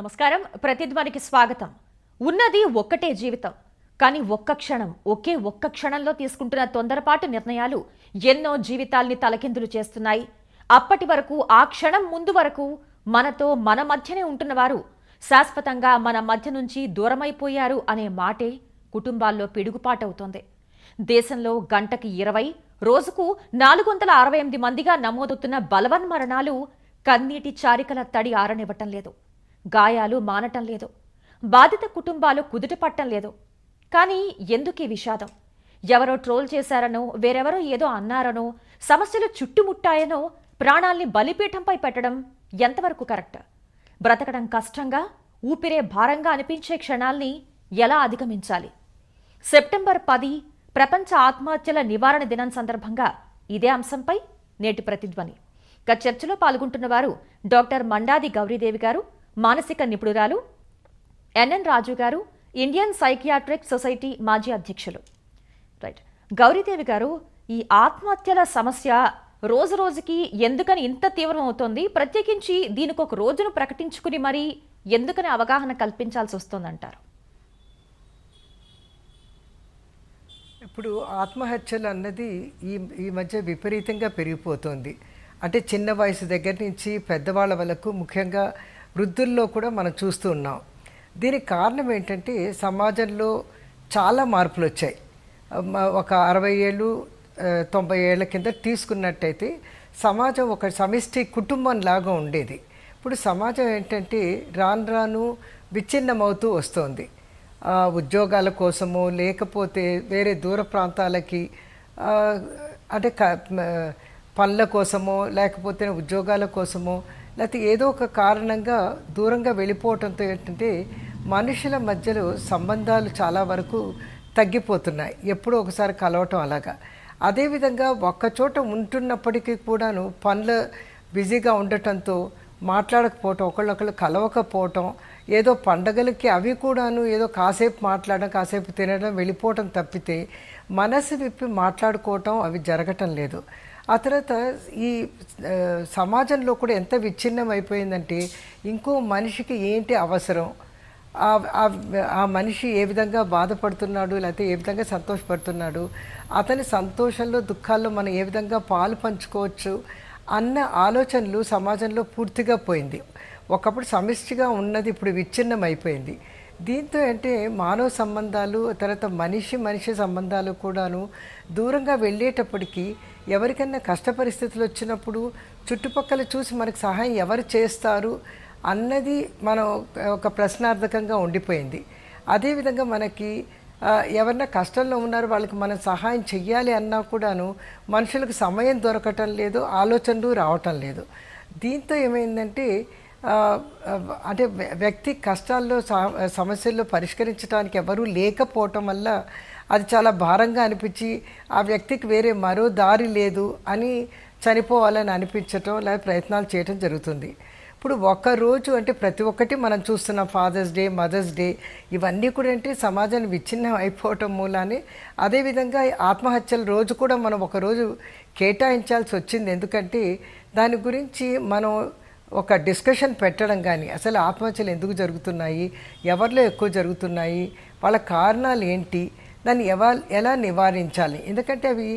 నమస్కారం. ప్రతిధ్వనికి స్వాగతం. ఉన్నది ఒక్కటే జీవితం. కానీ ఒక్క క్షణం ఒకే ఒక్క క్షణంలో తీసుకుంటున్న తొందరపాటు నిర్ణయాలు ఎన్నో జీవితాల్ని తలకిందులు చేస్తున్నాయి. అప్పటి వరకు ఆ క్షణం ముందు వరకు మనతో మన మధ్యనే ఉంటున్నవారు శాశ్వతంగా మన మధ్య నుంచి దూరమైపోయారు అనే మాటే కుటుంబాల్లో పిడుగుపాటవుతోంది. దేశంలో గంటకి ఇరవై రోజుకు నాలుగు వందల అరవై ఎనిమిది మందిగా నమోదవుతున్న బలవన్మరణాలు కన్నీటి చారికల తడి ఆరనివ్వటం లేదు. గాయాలు మానటం లేదు. బాధిత కుటుంబాలు కుదుట పట్టం లేదు. కానీ ఎందుకీ విషాదం? ఎవరో ట్రోల్ చేశారనో వేరెవరో ఏదో అన్నారనో సమస్యలు చుట్టుముట్టాయనో ప్రాణాల్ని బలిపీఠంపై పెట్టడం ఎంతవరకు కరెక్ట్? బ్రతకడం కష్టంగా ఊపిరే భారంగా అనిపించే క్షణాల్ని ఎలా అధిగమించాలి? సెప్టెంబర్ పది ప్రపంచ ఆత్మహత్యల నివారణ దినం సందర్భంగా ఇదే అంశంపై నేటి ప్రతిధ్వని. ఇక చర్చలో పాల్గొంటున్న వారు డాక్టర్ మండాది గౌరీదేవి గారు మానసిక నిపుణురాలు ఎన్ఎన్ రాజు గారు ఇండియన్ సైకియాట్రిక్ సొసైటీ మాజీ అధ్యక్షులు. రైట్ గౌరీదేవి గారు ఈ ఆత్మహత్యల సమస్య రోజు రోజుకి ఎందుకని ఇంత తీవ్రం అవుతోంది ప్రత్యేకించి దీనికి ఒక రోజును ప్రకటించుకుని మరి ఎందుకని అవగాహన కల్పించాల్సి వస్తుందంటారు? ఇప్పుడు ఆత్మహత్యలు అన్నది ఈ ఈ మధ్య విపరీతంగా పెరిగిపోతుంది. అంటే చిన్న వయసు దగ్గర నుంచి పెద్దవాళ్ళ వరకు ముఖ్యంగా వృద్ధుల్లో కూడా మనం చూస్తూ ఉన్నాం. దీనికి కారణం ఏంటంటే సమాజంలో చాలా మార్పులు వచ్చాయి. ఒక అరవై ఏళ్ళు తొంభై ఏళ్ళ కింద తీసుకున్నట్టయితే సమాజం ఒక సమిష్టి కుటుంబం లాగా ఉండేది. ఇప్పుడు సమాజం ఏంటంటే రాను రాను విచ్ఛిన్నమవుతూ వస్తోంది. ఉద్యోగాల కోసమో లేకపోతే వేరే దూర ప్రాంతాలకి అంటే క పనుల కోసమో లేకపోతే ఉద్యోగాల కోసమో లేకపోతే ఏదో ఒక కారణంగా దూరంగా వెళ్ళిపోవటంతో ఏంటంటే మనుషుల మధ్యలో సంబంధాలు చాలా వరకు తగ్గిపోతున్నాయి. ఎప్పుడో ఒకసారి కలవటం అలాగా. అదేవిధంగా ఒక్కచోట ఉంటున్నప్పటికీ కూడాను పనుల బిజీగా ఉండటంతో మాట్లాడకపోవటం ఒకళ్ళొకళ్ళు కలవకపోవటం ఏదో పండగలకి అవి కూడాను ఏదో కాసేపు మాట్లాడడం కాసేపు తినడం వెళ్ళిపోవటం తప్పితే మనసు విప్పి మాట్లాడుకోవటం అవి జరగటం లేదు. ఆ తర్వాత ఈ సమాజంలో కూడా ఎంత విచ్ఛిన్నం అయిపోయిందంటే ఇంకో మనిషికి ఏంటి అవసరం? ఆ- ఆ మనిషి ఏ విధంగా బాధపడుతున్నాడు లేకపోతే ఏ విధంగా సంతోషపడుతున్నాడు అతని సంతోషంలో దుఃఖాల్లో మనం ఏ విధంగా పాలు పంచుకోవచ్చు అన్న ఆలోచనలు సమాజంలో పూర్తిగా పోయింది. ఒకప్పుడు సమిష్టిగా ఉన్నది ఇప్పుడు విచ్ఛిన్నం అయిపోయింది దీంతో అంటే మానవ సంబంధాలు తర్వాత మనిషి మనిషి సంబంధాలు కూడాను దూరంగా వెళ్ళేటప్పటికీ ఎవరికైనా కష్ట పరిస్థితులు వచ్చినప్పుడు చుట్టుపక్కల చూసి మనకు సహాయం ఎవరు చేస్తారు అన్నది మనం ఒక ప్రశ్నార్థకంగా ఉండిపోయింది. అదేవిధంగా మనకి ఎవరన్నా కష్టంలో ఉన్నారు వాళ్ళకి మనం సహాయం చెయ్యాలి అన్నా కూడాను మనుషులకు సమయం దొరకటం లేదు ఆలోచనలు రావటం లేదు. దీంతో ఏమైందంటే అంటే వ్యక్తి కష్టాల్లో సా- సమస్యల్లో పరిష్కరించడానికి ఎవరూ లేకపోవటం వల్ల అది చాలా భారంగా అనిపించి ఆ వ్యక్తికి వేరే మరో దారి లేదు అని చనిపోవాలని అనిపించటం లేదా ప్రయత్నాలు చేయటం జరుగుతుంది. ఇప్పుడు ఒక్క రోజు అంటే ప్రతి ఒక్కటి మనం చూస్తున్నాం ఫాదర్స్ డే మదర్స్ డే ఇవన్నీ కూడా అంటే సమాజాన్ని విచ్ఛిన్నం అయిపోవటం మూలానే అదేవిధంగా ఆత్మహత్యల రోజు కూడా మనం ఒక రోజు కేటాయించాల్సి వచ్చింది. ఎందుకంటే దాని గురించి మనం ఒక డిస్కషన్ పెట్టడం కానీ అసలు ఆత్మహత్యలు ఎందుకు జరుగుతున్నాయి ఎవరిలో ఎక్కువ జరుగుతున్నాయి వాళ్ళ కారణాలు ఏంటి దాన్ని ఎవ ఎలా నివారించాలి? ఎందుకంటే అవి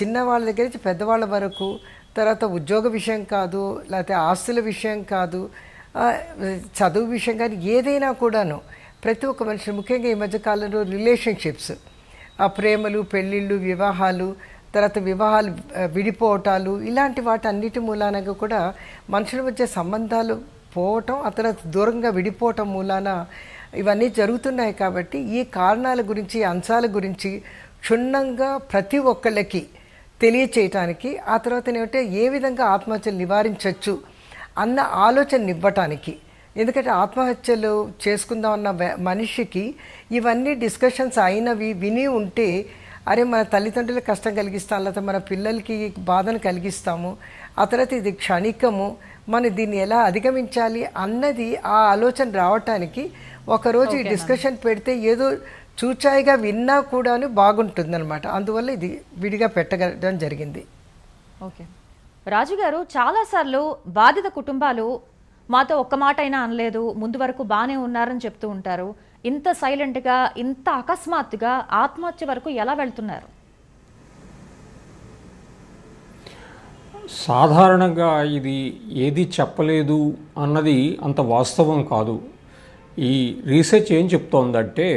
చిన్నవాళ్ళ దగ్గర నుంచి పెద్దవాళ్ళ వరకు తర్వాత ఉద్యోగ విషయం కాదు లేకపోతే ఆస్తుల విషయం కాదు చదువు విషయం కానీ ఏదైనా కూడాను ప్రతి ఒక్క మనిషి ముఖ్యంగా ఈ మధ్య కాలంలో రిలేషన్షిప్స్ ఆ ప్రేమలు పెళ్ళిళ్ళు వివాహాలు తర్వాత వివాహాలు విడిపోవటాలు ఇలాంటి వాటి అన్నిటి మూలానగా కూడా మనుషుల మధ్య సంబంధాలు పోవటం ఆ తర్వాత దూరంగా విడిపోవటం మూలాన ఇవన్నీ జరుగుతున్నాయి కాబట్టి ఈ కారణాల గురించి అంశాల గురించి క్షుణ్ణంగా ప్రతి ఒక్కళ్ళకి తెలియచేయటానికి ఆ తర్వాత ఏమంటే ఏ విధంగా ఆత్మహత్యలు నివారించవచ్చు అన్న ఆలోచన ఇవ్వటానికి ఎందుకంటే ఆత్మహత్యలు చేసుకుందాం అన్న మనిషికి ఇవన్నీ డిస్కషన్స్ అయినవి విని ఉంటే అరే మన తల్లిదండ్రులకు కష్టం కలిగిస్తాం లేకపోతే మన పిల్లలకి బాధను కలిగిస్తాము ఆ తర్వాత ఇది క్షణికము మనం దీన్ని ఎలా అధిగమించాలి అన్నది ఆ ఆలోచన రావటానికి ఒకరోజు ఈ డిస్కషన్ పెడితే ఏదో చూచాయిగా విన్నా కూడాను బాగుంటుందన్నమాట. అందువల్ల ఇది విడిగా పెట్టడం జరిగింది. ఓకే. రాజు గారు చాలాసార్లు బాధిత కుటుంబాలు మాతో ఒక్క మాట అయినా అనలేదు ముందు వరకు బాగానే ఉన్నారని చెప్తూ ఉంటారు. ఇంత సైలెంట్గా ఇంత అకస్మాత్తుగా ఆత్మహత్య వరకు ఎలా వెళ్తున్నారు? సాధారణంగా ఇది ఏది చెప్పలేదు అన్నది అంత వాస్తవం కాదు. ఈ రీసెర్చ్ ఏం చెప్తోందంటే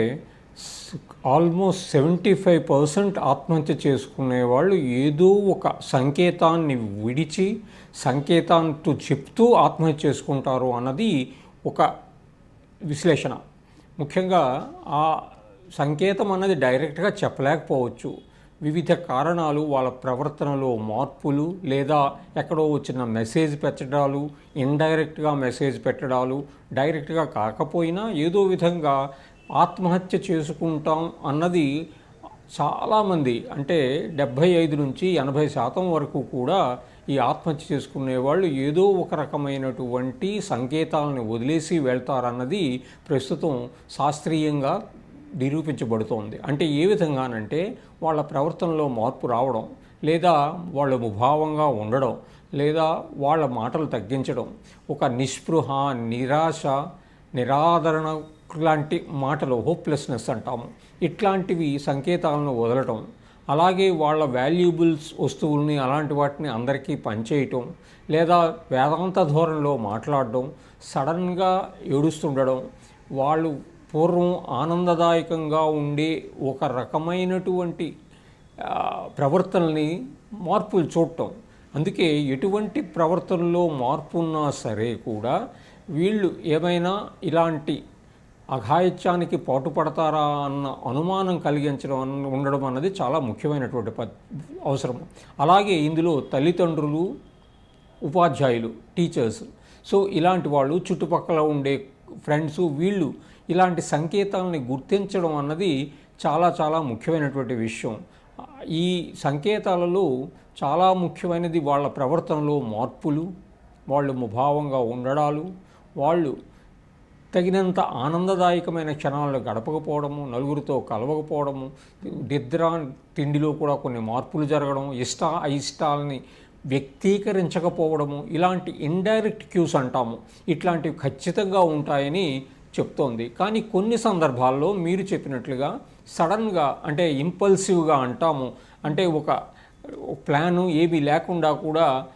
ఆల్మోస్ట్ సెవెంటీ ఫైవ్ పర్సెంట్ ఆత్మహత్య చేసుకునే వాళ్ళు ఏదో ఒక సంకేతాన్ని విడిచి సంకేతాంతో చెప్తూ ఆత్మహత్య చేసుకుంటారు అన్నది ఒక విశ్లేషణ. ముఖ్యంగా ఆ సంకేతం అన్నది డైరెక్ట్గా చెప్పలేకపోవచ్చు. వివిధ కారణాలు వాళ్ళ ప్రవర్తనలో మార్పులు లేదా ఎక్కడో వచ్చిన మెసేజ్ పెట్టడాలు ఇండైరెక్ట్గా మెసేజ్ పెట్టడాలు డైరెక్ట్గా కాకపోయినా ఏదో విధంగా ఆత్మహత్య చేసుకుంటాం అన్నది చాలామంది అంటే డెబ్భై ఐదు నుంచి ఎనభై శాతం వరకు కూడా ఈ ఆత్మహత్య చేసుకునే వాళ్ళు ఏదో ఒక రకమైనటువంటి సంకేతాలను వదిలేసి వెళ్తారన్నది ప్రస్తుతం శాస్త్రీయంగా నిరూపించబడుతోంది. అంటే ఏ విధంగానంటే వాళ్ళ ప్రవర్తనలో మార్పు రావడం లేదా వాళ్ళు ముభావంగా ఉండడం లేదా వాళ్ళ మాటలు తగ్గించడం ఒక నిస్పృహ నిరాశ నిరాదరణ లాంటి మాటలు హోప్లెస్నెస్ అంటాము. ఇట్లాంటివి సంకేతాలను వదలటం అలాగే వాళ్ళ వాల్యూబుల్స్ వస్తువుల్ని అలాంటి వాటిని అందరికీ పంచేయటం లేదా వేదాంత ధోరణిలో మాట్లాడడం సడన్గా ఏడుస్తుండడం వాళ్ళు పూర్వం ఆనందదాయకంగా ఉండే ఒక రకమైనటువంటి ఆ, ప్రవర్తనని మార్పులు చూడటం. అందుకే ఎటువంటి ప్రవర్తనలో మార్పు ఉన్నా సరే కూడా వీళ్ళు ఏమైనా ఇలాంటి అఘాయిత్యానికి పాటుపడతారా అన్న అనుమానం కలిగించడం ఉండడం అన్నది చాలా ముఖ్యమైనటువంటి పద్ అవసరం. అలాగే ఇందులో తల్లిదండ్రులు ఉపాధ్యాయులు టీచర్స్ సో ఇలాంటి వాళ్ళు చుట్టుపక్కల ఉండే ఫ్రెండ్స్ వీళ్ళు ఇలాంటి సంకేతాలని గుర్తించడం అన్నది చాలా చాలా ముఖ్యమైనటువంటి విషయం. ఈ సంకేతాలలో చాలా ముఖ్యమైనది వాళ్ళ ప్రవర్తనలో మార్పులు వాళ్ళు ముభావంగా ఉండడాలు వాళ్ళు తగినంత ఆనందదాయకమైన క్షణాలను గడపకపోవడము నలుగురితో కలవకపోవడము నిద్ర తిండిలో కూడా కొన్ని మార్పులు జరగడం ఇష్ట అయిష్టాలని వ్యక్తీకరించకపోవడము ఇలాంటి ఇండైరెక్ట్ క్యూస్ అంటాము. ఇట్లాంటివి ఖచ్చితంగా ఉంటాయని చెప్తోంది. కానీ కొన్ని సందర్భాల్లో మీరు చెప్పినట్లుగా సడన్గా అంటే ఇంపల్సివ్గా అంటాము. అంటే ఒక ప్లాను ఏమీ లేకుండా కూడా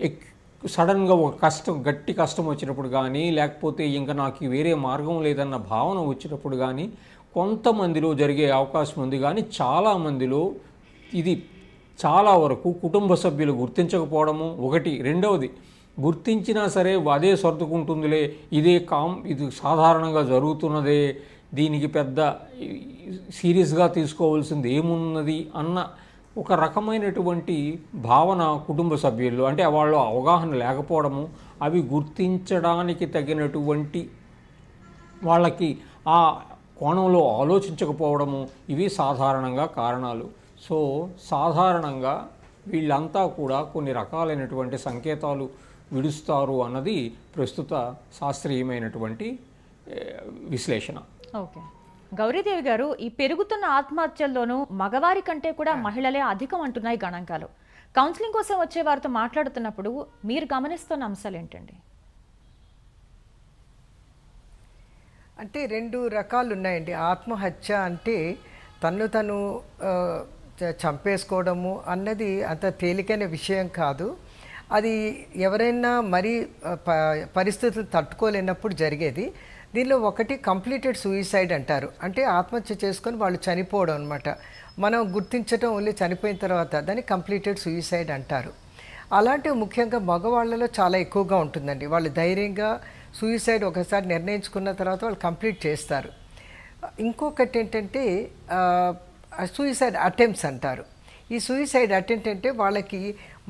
ఎక్- సడన్గా ఒక కష్టం గట్టి కష్టం వచ్చినప్పుడు కానీ లేకపోతే ఇంకా నాకు వేరే మార్గం లేదన్న భావన వచ్చినప్పుడు కానీ కొంతమందిలో జరిగే అవకాశం ఉంది. కానీ చాలామందిలో ఇది చాలా వరకు కుటుంబ సభ్యులు గుర్తించకపోవడము ఒకటి. రెండవది గుర్తించినా సరే అదే సర్దుకుంటుందిలే ఇదే కామ్ ఇది సాధారణంగా జరుగుతున్నదే దీనికి పెద్ద సీరియస్గా తీసుకోవాల్సింది ఏమున్నది అన్న ఒక రకమైనటువంటి భావన కుటుంబ సభ్యుల్లో అంటే వాళ్ళు అవగాహన లేకపోవడము అవి గుర్తించడానికి తగినటువంటి వాళ్ళకి ఆ కోణంలో ఆలోచించకపోవడము ఇవి సాధారణంగా కారణాలు. సో సాధారణంగా వీళ్ళంతా కూడా కొన్ని రకాలైనటువంటి సంకేతాలు విడుస్తారు అన్నది ప్రస్తుత శాస్త్రీయమైనటువంటి విశ్లేషణ. ఓకే. గౌరీదేవి గారు ఈ పెరుగుతున్న ఆత్మహత్యల్లోనూ మగవారి కంటే కూడా మహిళలే అధికం అంటున్నాయి గణాంకాలు. కౌన్సిలింగ్ కోసం వచ్చే వారితో మాట్లాడుతున్నప్పుడు మీరు గమనిస్తున్న అంశాలు ఏంటండి? అంటే రెండు రకాలు ఉన్నాయండి. ఆత్మహత్య అంటే తన్ను తను చంపేసుకోవడము అన్నది అంత తేలికైన విషయం కాదు. అది ఎవరైనా మరీ పరిస్థితులు తట్టుకోలేనప్పుడు జరిగేది. దీనిలో ఒకటి కంప్లీటెడ్ సూయిసైడ్ అంటారు. అంటే ఆత్మహత్య చేసుకొని వాళ్ళు చనిపోవడం అనమాట మనం గుర్తించడం ఓన్లీ చనిపోయిన తర్వాత దాన్ని కంప్లీటెడ్ సూయిసైడ్ అంటారు. అలాంటివి ముఖ్యంగా మగవాళ్ళలో చాలా ఎక్కువగా ఉంటుందండి. వాళ్ళు ధైర్యంగా సూయిసైడ్ ఒకసారి నిర్ణయించుకున్న తర్వాత వాళ్ళు కంప్లీట్ చేస్తారు. ఇంకొకటి ఏంటంటే సూయిసైడ్ అటెంప్ట్స్ అంటారు. ఈ సూయిసైడ్ అటెంప్ట్ అంటే వాళ్ళకి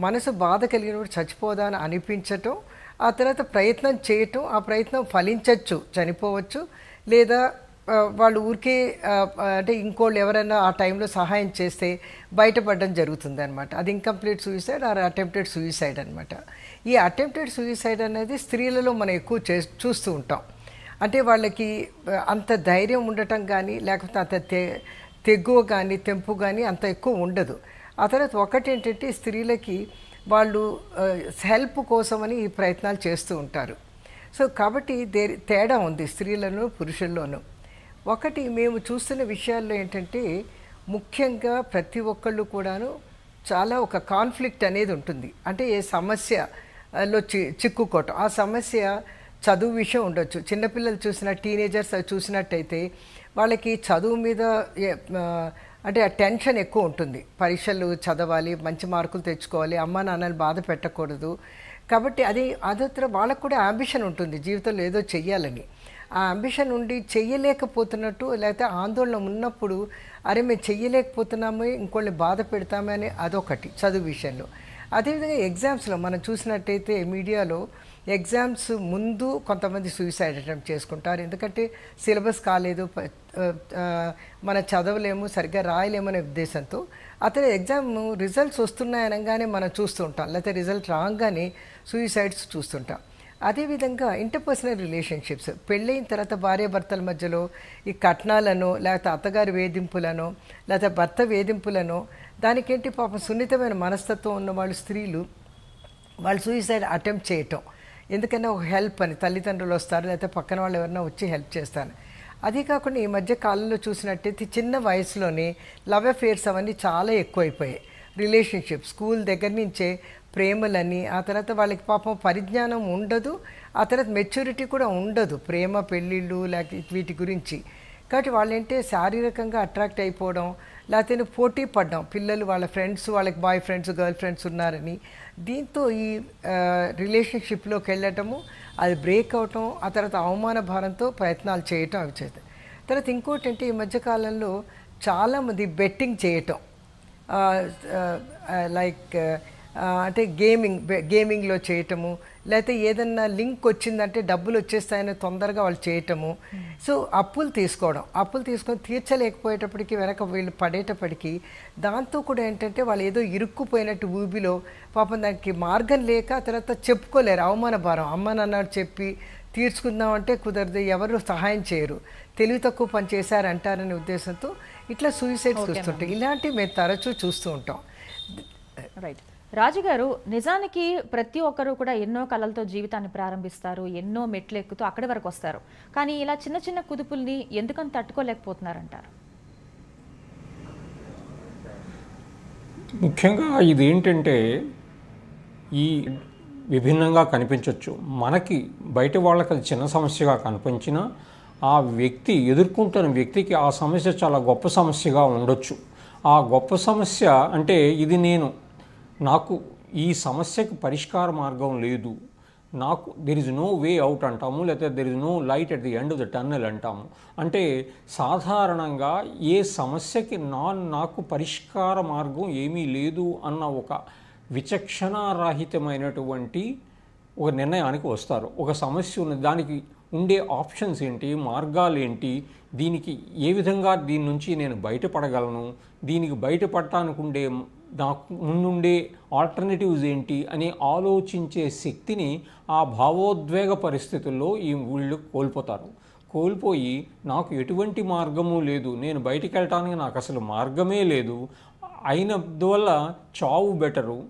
మనసు బాధ కలిగినప్పుడు చచ్చిపోదా అని అనిపించటం ఆ తర్వాత ప్రయత్నం చేయటం ఆ ప్రయత్నం ఫలించవచ్చు చనిపోవచ్చు. లేదా వాళ్ళు ఊరికే అంటే ఇంకోళ్ళు ఎవరైనా ఆ టైంలో సహాయం చేస్తే బయటపడడం జరుగుతుంది అనమాట అది incomplete suicide or attempted suicide అనమాట ఈ అటెంప్టెడ్ సూయిసైడ్ అనేది స్త్రీలలో మనం ఎక్కువ చే చూస్తూ ఉంటాం. అంటే వాళ్ళకి అంత ధైర్యం ఉండటం కానీ లేకపోతే అంత తె తెగువ కానీ తెంపు కానీ అంత ఎక్కువ ఉండదు. ఆ తర్వాత ఒకటి ఏంటంటే స్త్రీలకి వాళ్ళు హెల్ప్ కోసమని ఈ ప్రయత్నాలు చేస్తూ ఉంటారు. సో కాబట్టి దే తేడా ఉంది స్త్రీలను పురుషుల్లోనూ. ఒకటి మేము చూస్తున్న విషయాల్లో ఏంటంటే ముఖ్యంగా ప్రతి ఒక్కళ్ళు కూడాను చాలా ఒక కాన్ఫ్లిక్ట్ అనేది ఉంటుంది. అంటే ఏ సమస్యలో చి చిక్కుకోవటం. ఆ సమస్య చదువు విషయం ఉండొచ్చు. చిన్నపిల్లలు చూసిన టీనేజర్స్ చూసినట్టయితే వాళ్ళకి చదువు మీద అంటే ఆ టెన్షన్ ఎక్కువ ఉంటుంది. పరీక్షలు చదవాలి మంచి మార్కులు తెచ్చుకోవాలి అమ్మ నాన్నని బాధ పెట్టకూడదు. కాబట్టి అది అదొత్తర వాళ్ళకు కూడా అంబిషన్ ఉంటుంది. జీవితంలో ఏదో చెయ్యాలని. ఆ అంబిషన్ ఉండి చెయ్యలేకపోతున్నట్టు లేకపోతే ఆందోళన ఉన్నప్పుడు అరే మేము చెయ్యలేకపోతున్నాము ఇంకోళ్ళని బాధ పెడతామని అదొకటి చదువు విషయంలో. అదేవిధంగా ఎగ్జామ్స్లో మనం చూసినట్టయితే మీడియాలో ఎగ్జామ్స్ ముందు కొంతమంది సూసైడ్ అటెంప్ట్ చేసుకుంటారు. ఎందుకంటే సిలబస్ కాలేదు మన చదవలేము సరిగ్గా రాయలేమనే ఉద్దేశంతో అతను ఎగ్జామ్ రిజల్ట్స్ వస్తున్నాయనగానే మనం చూస్తూ ఉంటాం. లేకపోతే రిజల్ట్ రాగానే సూసైడ్స్ చూస్తుంటాం. అదేవిధంగా ఇంటర్పర్సనల్ రిలేషన్షిప్స్ పెళ్ళైన తర్వాత భార్యాభర్తల మధ్యలో ఈ కట్నాలను లేకపోతే అత్తగారి వేధింపులను లేకపోతే భర్త వేధింపులను దానికేంటి పాపం సున్నితమైన మనస్తత్వం ఉన్న వాళ్ళు స్త్రీలు వాళ్ళు సూసైడ్ అటెంప్ట్ చేయటం. ఎందుకన్నా ఒక హెల్ప్ అని తల్లిదండ్రులు వస్తారు లేకపోతే పక్కన వాళ్ళు ఎవరైనా వచ్చి హెల్ప్ చేస్తారు. అదే కాకుండా ఈ మధ్య కాలంలో చూసినట్టయితే చిన్న వయసులోనే లవ్ అఫేర్స్ అవన్నీ చాలా ఎక్కువైపోయాయి. రిలేషన్షిప్ స్కూల్ దగ్గర నుంచే ప్రేమలని ఆ తర్వాత వాళ్ళకి పాపం పరిజ్ఞానం ఉండదు ఆ తర్వాత మెచ్యూరిటీ కూడా ఉండదు ప్రేమ పెళ్ళిళ్ళు లేక వీటి గురించి. కాబట్టి వాళ్ళంటే శారీరకంగా అట్రాక్ట్ అయిపోవడం లేకపోతే పోటీ పడ్డం పిల్లలు వాళ్ళ ఫ్రెండ్స్ వాళ్ళకి బాయ్ ఫ్రెండ్స్ గర్ల్ ఫ్రెండ్స్ ఉన్నారని దీంతో ఈ రిలేషన్షిప్లోకి వెళ్ళటము అది బ్రేక్ అవటం ఆ తర్వాత అవమాన భారంతో ప్రయత్నాలు చేయటం అవి చేస్తాయి. తర్వాత ఇంకోటి అంటే ఈ మధ్యకాలంలో చాలామంది బెట్టింగ్ చేయటం. లైక్ అంటే గేమింగ్ గేమింగ్లో చేయటము లేకపోతే ఏదన్నా లింక్ వచ్చిందంటే డబ్బులు వచ్చేస్తాయని తొందరగా వాళ్ళు చేయటము. సో అప్పులు తీసుకోవడం. అప్పులు తీసుకొని తీర్చలేకపోయేటప్పటికి వెనక వీళ్ళు పడేటప్పటికి దాంతో కూడా ఏంటంటే వాళ్ళు ఏదో ఇరుక్కుపోయినట్టు ఊబిలో పాపం దానికి మార్గం లేక తర్వాత చెప్పుకోలేరు. అవమాన భారం. అమ్మ నాన్న చెప్పి తీర్చుకుందామంటే కుదరదు ఎవరు సహాయం చేయరు. తెలివి తక్కువ పని చేశారంటారనే ఉద్దేశంతో ఇట్లా సూసైడ్స్ చూస్తుంటాం. ఇలాంటివి మేము తరచూ చూస్తూ ఉంటాం. రైట్ రాజుగారు నిజానికి ప్రతి ఒక్కరూ కూడా ఎన్నో కళలతో జీవితాన్ని ప్రారంభిస్తారు ఎన్నో మెట్లు ఎక్కుతూ అక్కడి వరకు వస్తారు. కానీ ఇలా చిన్న చిన్న కుదుపుల్ని ఎందుకని తట్టుకోలేకపోతున్నారంటారు? ముఖ్యంగా ఇది ఏంటంటే ఈ విభిన్నంగా కనిపించవచ్చు మనకి బయట వాళ్ళకి అది చిన్న సమస్యగా కనిపించినా ఆ వ్యక్తి ఎదుర్కొంటున్న వ్యక్తికి ఆ సమస్య చాలా గొప్ప సమస్యగా ఉండొచ్చు. ఆ గొప్ప సమస్య అంటే ఇది నేను నాకు ఈ సమస్యకు పరిష్కార మార్గం లేదు. నాకు there is no way out అంటాము లేకపోతే there is no light at the end of the tunnel అంటాము. అంటే సాధారణంగా ఏ సమస్యకి నా నాకు పరిష్కార మార్గం ఏమీ లేదు అన్న ఒక విచక్షణారాహితమైనటువంటి ఒక నిర్ణయానికి వస్తారు. ఒక సమస్య ఉన్న దానికి ఉండే ఆప్షన్స్ ఏంటి మార్గాలు ఏంటి దీనికి ఏ విధంగా దీని నుంచి నేను బయటపడగలను దీనికి బయటపడటానికి ఉండే నాకు ముందుండే ఆల్టర్నేటివ్స్ ఏంటి అని ఆలోచించే శక్తిని ఆ భావోద్వేగ పరిస్థితుల్లో ఈ వీళ్ళు కోల్పోతారు. కోల్పోయి నాకు ఎటువంటి మార్గము లేదు. నేను బయటికి వెళ్ళటానికి నాకు అసలు మార్గమే లేదు. అయినందువల్ల చావు బెటరు.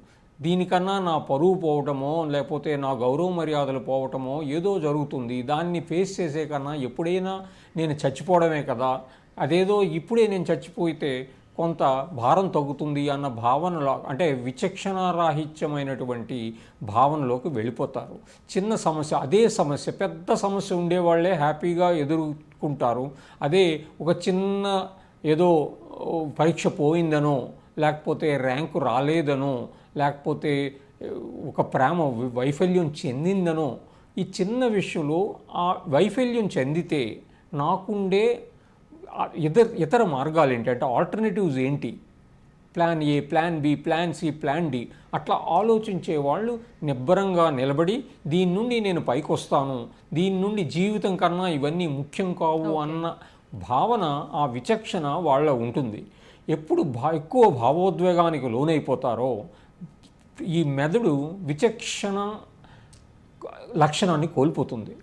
దీనికన్నా నా పరువు పోవటమో లేకపోతే నా గౌరవ మర్యాదలు పోవటమో ఏదో జరుగుతుంది. దాన్ని ఫేస్ చేసే కన్నా ఎప్పుడైనా నేను చచ్చిపోవడమే కదా. అదేదో ఇప్పుడే నేను చచ్చిపోతే కొంత భారం తగ్గుతుంది అన్న భావనలో అంటే విచక్షణారాహిత్యమైనటువంటి భావనలోకి వెళ్ళిపోతారు. చిన్న సమస్య అదే సమస్య పెద్ద సమస్య ఉండేవాళ్ళే హ్యాపీగా ఎదుర్కొంటారు. అదే ఒక చిన్న ఏదో పరీక్ష పోయిందనో లేకపోతే ర్యాంకు రాలేదనో లేకపోతే ఒక ప్రేమ వైఫల్యం చెందిందనో ఈ చిన్న విషయంలో ఆ వైఫల్యం చెందితే నాకుండే ఇతర ఇతర మార్గాలు ఏంటంటే ఆల్టర్నేటివ్స్ ఏంటి? Plan A plan B plan C plan D అట్లా ఆలోచించే వాళ్ళు నిబ్బరంగా నిలబడి దీని నుండి నేను పైకి వస్తాను దీని నుండి జీవితం కన్నా ఇవన్నీ ముఖ్యం కావు అన్న భావన ఆ విచక్షణ వాళ్ళ ఉంటుంది. ఎప్పుడు భా ఎక్కువ భావోద్వేగానికి లోనైపోతారో ఈ మెదడు విచక్షణ లక్షణాన్ని కోల్పోతుంది.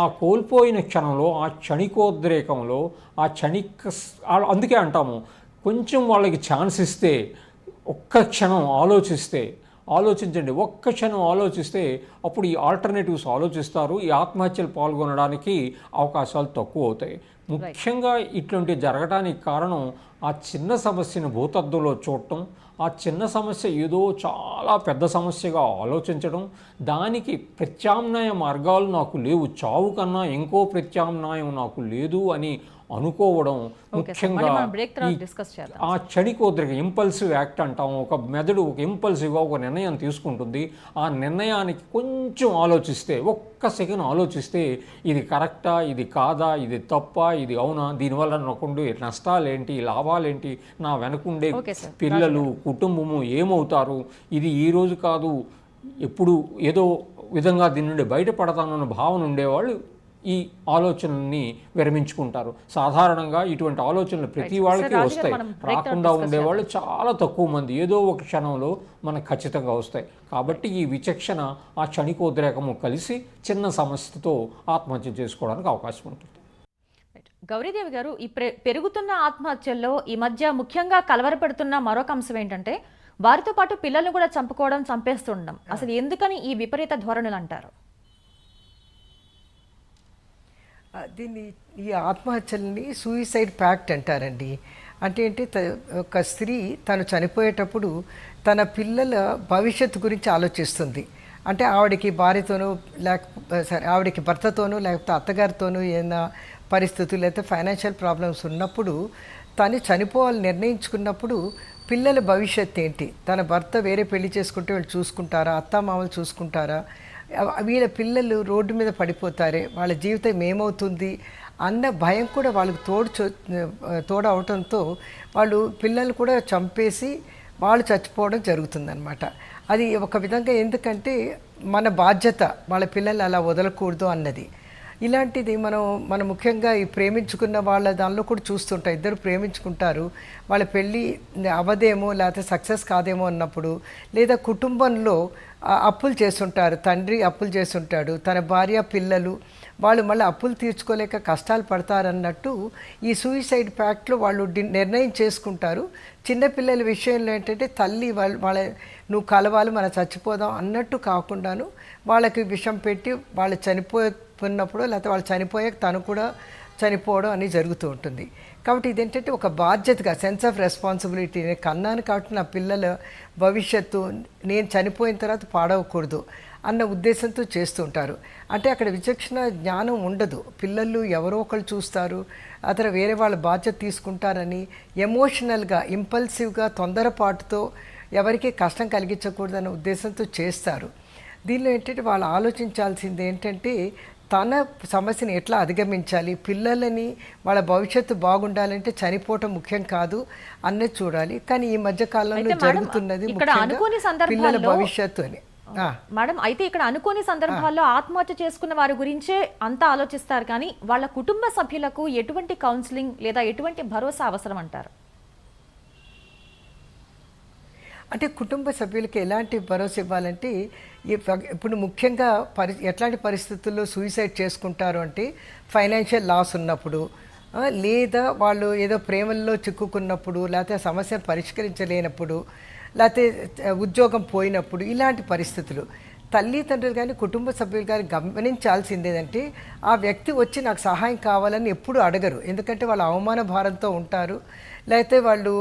ఆ కోల్పోయిన క్షణంలో ఆ క్షణికోద్రేకంలో ఆ క్షణిక అందుకే అంటాము కొంచెం వాళ్ళకి ఛాన్స్ ఇస్తే ఒక్క క్షణం ఆలోచిస్తే ఆలోచించండి ఒక్క క్షణం ఆలోచిస్తే అప్పుడు ఈ ఆల్టర్నేటివ్స్ ఆలోచిస్తారు ఈ ఆత్మహత్యలు పాల్గొనడానికి అవకాశాలు తక్కువ అవుతాయి. ముఖ్యంగా ఇట్లాంటి జరగడానికి కారణం ఆ చిన్న సమస్యను భూతద్దులో చూడటం ఆ చిన్న సమస్య ఏదో చాలా పెద్ద సమస్యగా ఆలోచించడం దానికి ప్రత్యామ్నాయ మార్గాలు నాకు లేవు చావు కన్నా ఇంకో ప్రత్యామ్నాయం నాకు లేదు అని అనుకోవడం ముఖ్యంగా ఆ క్షణికోద్రిక ఇంపల్సివ్ యాక్ట్ అంటాం ఒక మెదడు ఒక ఇంపల్సివ్గా ఒక నిర్ణయం తీసుకుంటుంది ఆ నిర్ణయానికి కొంచెం ఆలోచిస్తే ఒక్క సెకండ్ ఆలోచిస్తే ఇది కరెక్టా ఇది కాదా ఇది తప్ప ఇది అవునా దీనివల్ల నాకుండే నష్టాలేంటి లాభాలేంటి నా వెనకుండే. పిల్లలు కుటుంబము ఏమవుతారు ఇది ఈ రోజు కాదు ఎప్పుడు ఏదో విధంగా దీని నుండి బయటపడతానన్న భావన ఉండేవాళ్ళు ఈ ఆలోచనల్ని విరమించుకుంటారు. సాధారణంగా ఇటువంటి ఆలోచనలు ప్రతి వాళ్ళకి వస్తాయి. రాకుండా ఉండేవాళ్ళు చాలా తక్కువ మంది ఏదో ఒక క్షణంలో మనకు ఖచ్చితంగా వస్తాయి. కాబట్టి ఈ విచక్షణ ఆ క్షణికోద్రేకము కలిసి చిన్న సమస్యతో ఆత్మహత్య చేసుకోవడానికి అవకాశం ఉంటుంది. గౌరీదేవి గారు ఈ ప్రె- పెరుగుతున్న ఆత్మహత్యల్లో ఈ మధ్య ముఖ్యంగా కలవరపెడుతున్న మరొక అంశం ఏంటంటే వారితో పాటు పిల్లల్ని కూడా చంపుకోవడం చంపేస్తుండడం. అసలు ఎందుకని ఈ విపరీత ధోరణులు అంటారు ఆ, దీన్ని ఈ ఆత్మహత్యల్ని సూయిసైడ్ ప్యాక్ట్ అంటారండి. అంటే ఏంటి త- ఒక స్త్రీ తను చనిపోయేటప్పుడు తన పిల్లల భవిష్యత్తు గురించి ఆలోచిస్తుంది. అంటే ఆవిడకి భార్యతోనూ లేక సారీ ఆవిడకి భర్తతోనూ లేకపోతే అత్తగారితోనూ ఏదైనా పరిస్థితులు లేకపోతే ఫైనాన్షియల్ ప్రాబ్లమ్స్ ఉన్నప్పుడు తను చనిపోవాలని నిర్ణయించుకున్నప్పుడు పిల్లల భవిష్యత్తు ఏంటి? తన భర్త వేరే పెళ్ళి చేసుకుంటే వాళ్ళు చూసుకుంటారా? అత్తామామలు చూసుకుంటారా? వీళ్ళ పిల్లలు రోడ్డు మీద పడిపోతారే వాళ్ళ జీవితం ఏమవుతుంది అన్న భయం కూడా వాళ్ళకి తోడు చో- తోడు అవటంతో వాళ్ళు పిల్లలు కూడా చంపేసి వాళ్ళు చచ్చిపోవడం జరుగుతుందన్నమాట. అది ఒక విధంగా ఎందుకంటే మన బాధ్యత వాళ్ళ పిల్లలు అలా వదలకూడదు అన్నది. ఇలాంటిది మనం మనం ముఖ్యంగా ఈ ప్రేమించుకున్న వాళ్ళ దానిలో కూడా చూస్తుంటాం. ఇద్దరు ప్రేమించుకుంటారు. వాళ్ళ పెళ్ళి అవదేమో లేకపోతే సక్సెస్ కాదేమో అన్నప్పుడు లేదా కుటుంబంలో అప్పులు చేస్తుంటారు. తండ్రి అప్పులు చేస్తుంటాడు. తన భార్య పిల్లలు వాళ్ళు మళ్ళీ అప్పులు తీర్చుకోలేక కష్టాలు పడతారన్నట్టు ఈ సూయిసైడ్ ప్యాక్ట్లో వాళ్ళు నిర్ణయం చేసుకుంటారు. చిన్నపిల్లల విషయంలో ఏంటంటే తల్లి వాళ్ళ వాళ్ళ నువ్వు కలవాలి మనం చచ్చిపోదాం అన్నట్టు కాకుండాను వాళ్ళకి విషం పెట్టి వాళ్ళు చనిపోతున్నప్పుడు లేకపోతే వాళ్ళు చనిపోయాక తను కూడా చనిపోవడం అనేది జరుగుతూ ఉంటుంది. కాబట్టి ఇదేంటంటే ఒక బాధ్యతగా సెన్స్ ఆఫ్ రెస్పాన్సిబిలిటీ నేను కన్నాను కాబట్టి నా పిల్లల భవిష్యత్తు నేను చనిపోయిన తర్వాత పాడవకూడదు అన్న ఉద్దేశంతో చేస్తూ ఉంటారు. అంటే అక్కడ విచక్షణ జ్ఞానం ఉండదు. పిల్లలు ఎవరో ఒకళ్ళు చూస్తారు. అతను వేరే వాళ్ళ బాధ్యత తీసుకుంటారని ఎమోషనల్గా ఇంపల్సివ్గా తొందరపాటుతో ఎవరికీ కష్టం కలిగించకూడదన్న ఉద్దేశంతో చేస్తారు. దీనిలో ఏంటంటే వాళ్ళు ఆలోచించాల్సింది ఏంటంటే తన సమస్యని ఎట్లా అధిగమించాలి? పిల్లలని వాళ్ళ భవిష్యత్తు బాగుండాలంటే చనిపోవటం ముఖ్యం కాదు అన్నది చూడాలి. కానీ ఈ మధ్య కాలంలో జరుగుతున్నది పిల్లల భవిష్యత్తు అని. మేడం అయితే ఇక్కడ అనుకోని సందర్భాల్లో ఆత్మహత్య చేసుకున్న వారి గురించే అంతా ఆలోచిస్తారు కానీ వాళ్ళ కుటుంబ సభ్యులకు ఎటువంటి కౌన్సిలింగ్ లేదా ఎటువంటి భరోసా అవసరం అంటారు? అంటే కుటుంబ సభ్యులకి ఎలాంటి భరోసా ఇవ్వాలంటే ఇప్పుడు ముఖ్యంగా పరి ఎట్లాంటి పరిస్థితుల్లో సూసైడ్ చేసుకుంటారు అంటే ఫైనాన్షియల్ లాస్ ఉన్నప్పుడు లేదా వాళ్ళు ఏదో ప్రేమల్లో చిక్కుకున్నప్పుడు లేకపోతే సమస్య పరిష్కరించలేనప్పుడు లేకపోతే ఉద్యోగం పోయినప్పుడు ఇలాంటి పరిస్థితులు. తల్లిదండ్రులు కానీ కుటుంబ సభ్యులు కానీ గమనించాల్సింది ఏంటంటే ఆ వ్యక్తి వచ్చి నాకు సహాయం కావాలని ఎప్పుడూ అడగరు. ఎందుకంటే వాళ్ళు అవమాన భారంతో ఉంటారు. లేకపోతే వాళ్ళు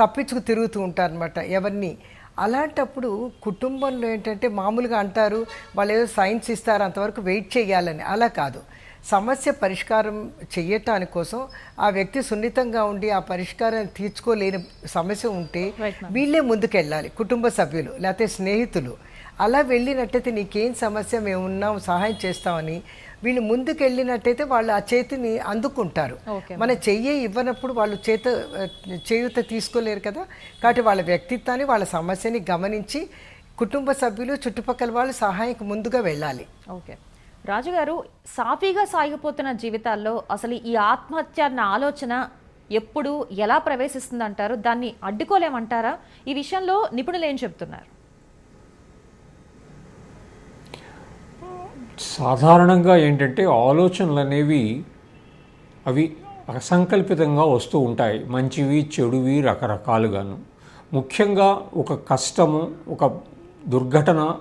తప్పించుకు తిరుగుతూ ఉంటారు అనమాట ఎవరిని. అలాంటప్పుడు కుటుంబంలో ఏంటంటే మామూలుగా అంటారు వాళ్ళు ఏదో సైన్స్ ఇస్తారు అంతవరకు వెయిట్ చేయాలని. అలా కాదు. సమస్య పరిష్కారం చెయ్యటానికి కోసం ఆ వ్యక్తి సున్నితంగా ఉండి ఆ పరిష్కారాన్ని తీర్చుకోలేని సమస్య ఉంటే వీళ్ళే ముందుకెళ్ళాలి కుటుంబ సభ్యులు లేకపోతే స్నేహితులు. అలా వెళ్ళినట్టయితే నీకేం సమస్య మేము ఉన్నాం సహాయం చేస్తామని వీళ్ళు ముందుకు వెళ్ళినట్టయితే వాళ్ళు ఆ చేతిని అందుకుంటారు. మన చెయ్యి ఇవ్వనప్పుడు వాళ్ళు చేత చేయూత తీసుకోలేరు కదా. కాబట్టి వాళ్ళ వ్యక్తిత్వాన్ని వాళ్ళ సమస్యని గమనించి కుటుంబ సభ్యులు చుట్టుపక్కల వాళ్ళు సహాయంకి ముందుగా వెళ్ళాలి. ఓకే. రాజుగారు సాఫీగా సాగిపోతున్న జీవితాల్లో అసలు ఈ ఆత్మహత్య అన్న ఆలోచన ఎప్పుడు ఎలా ప్రవేశిస్తుంది అంటారు దాన్ని అడ్డుకోలేమంటారా? ఈ విషయంలో నిపుణులు ఏం చెప్తున్నారు? సాధారణంగా ఏంటంటే ఆలోచనలు అనేవి అవి అసంకల్పితంగా వస్తూ ఉంటాయి. మంచివి చెడువి రకరకాలుగాను. ముఖ్యంగా ఒక కష్టము ఒక దుర్ఘటన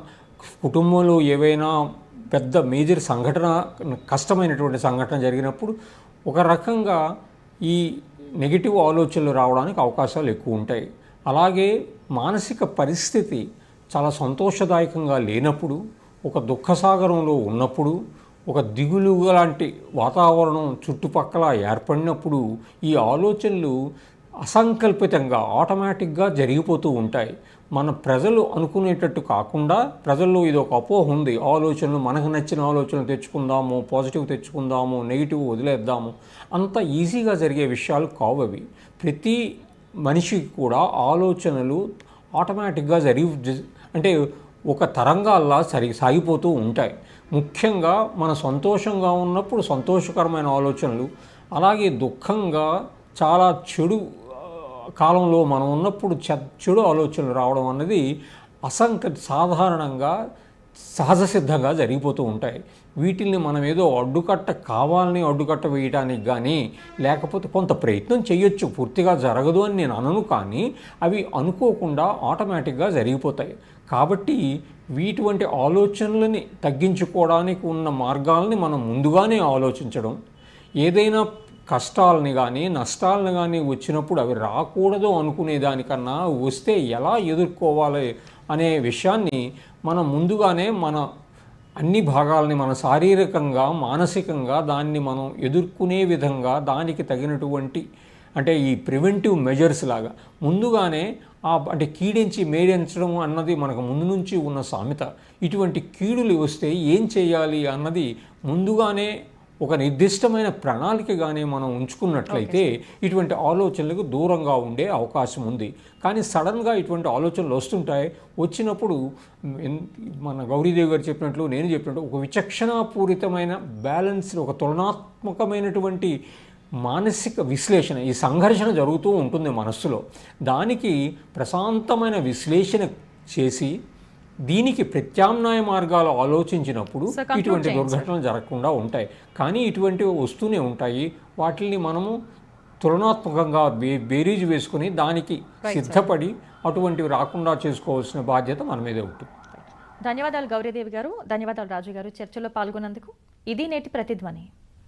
కుటుంబంలో ఏవైనా పెద్ద మేజర్ సంఘటన కష్టమైనటువంటి సంఘటన జరిగినప్పుడు ఒక రకంగా ఈ నెగిటివ్ ఆలోచనలు రావడానికి అవకాశాలు ఎక్కువ ఉంటాయి. అలాగే మానసిక పరిస్థితి చాలా సంతోషదాయకంగా లేనప్పుడు ఒక దుఃఖసాగరంలో ఉన్నప్పుడు ఒక దిగులు లాంటి వాతావరణం చుట్టుపక్కల ఏర్పడినప్పుడు ఈ ఆలోచనలు అసంకల్పితంగా ఆటోమేటిక్గా జరిగిపోతూ ఉంటాయి. మన ప్రజలు అనుకునేటట్టు కాకుండా ప్రజల్లో ఇది ఒక అపోహ ఉంది. ఆలోచనలు మనకు నచ్చిన ఆలోచనలు తెచ్చుకుందాము పాజిటివ్ తెచ్చుకుందాము నెగిటివ్ వదిలేద్దాము. అంత ఈజీగా జరిగే విషయాలు కావు అవి. ప్రతి మనిషికి కూడా ఆలోచనలు ఆటోమేటిక్గా జరిగి అంటే ఒక తరంగాల్లా సరి సాగిపోతూ ఉంటాయి. ముఖ్యంగా మన సంతోషంగా ఉన్నప్పుడు సంతోషకరమైన ఆలోచనలు అలాగే దుఃఖంగా చాలా చెడు కాలంలో మనం ఉన్నప్పుడు చె- చెడు ఆలోచనలు రావడం అన్నది అసంక సాధారణంగా సహజ సిద్ధంగా జరిగిపోతూ ఉంటాయి. వీటిల్ని మనం ఏదో అడ్డుకట్ట కావాలని అడ్డుకట్ట వేయడానికి కానీ లేకపోతే కొంత ప్రయత్నం చేయొచ్చు పూర్తిగా జరగదు అని నేను అనను కానీ అవి అనుకోకుండా ఆటోమేటిక్గా జరిగిపోతాయి. కాబట్టి వీటువంటి ఆలోచనలని తగ్గించుకోవడానికి ఉన్న మార్గాల్ని మనం ముందుగానే ఆలోచించడం. ఏదైనా కష్టాలని కానీ నష్టాలను కానీ వచ్చినప్పుడు అవి రాకూడదు అనుకునే దానికన్నా వస్తే ఎలా ఎదుర్కోవాలి అనే విషయాన్ని మనం ముందుగానే మన అన్ని భాగాలని మన శారీరకంగా మానసికంగా దాన్ని మనం ఎదుర్కొనే విధంగా దానికి తగినటువంటి అంటే ఈ ప్రివెంటివ్ మెజర్స్ లాగా ముందుగానే ఆ అంటే కీడించి మేడించడం అన్నది మనకు ముందు నుంచి ఉన్న సామెత. ఇటువంటి కీడులు వస్తే ఏం చేయాలి అన్నది ముందుగానే ఒక నిర్దిష్టమైన ప్రణాళిక కానీ మనం ఉంచుకున్నట్లయితే ఇటువంటి ఆలోచనలకు దూరంగా ఉండే అవకాశం ఉంది. కానీ సడన్గా ఇటువంటి ఆలోచనలు వస్తుంటాయి. వచ్చినప్పుడు మన గౌరీదేవి గారు చెప్పినట్లు నేను చెప్పినట్టు ఒక విచక్షణాపూరితమైన బ్యాలెన్స్ ఒక తులనాత్మకమైనటువంటి మానసిక విశ్లేషణ ఈ సంఘర్షణ జరుగుతూ ఉంటుంది మనస్సులో. దానికి ప్రశాంతమైన విశ్లేషణ చేసి దీనికి ప్రత్యామ్నాయ మార్గాలు ఆలోచించినప్పుడు ఇటువంటి దుర్ఘటనలు జరగకుండా ఉంటాయి. కానీ ఇటువంటివి వస్తూనే ఉంటాయి. వాటిని మనము తులనాత్మకంగా బే బేరీజు వేసుకుని దానికి సిద్ధపడి అటువంటివి రాకుండా చేసుకోవాల్సిన బాధ్యత మన మీదే ఉంటుంది. ధన్యవాదాలు గౌరీదేవి గారు. ధన్యవాదాలు రాజు గారు. చర్చలో పాల్గొన్నందుకు. ఇది నేటి ప్రతిధ్వని.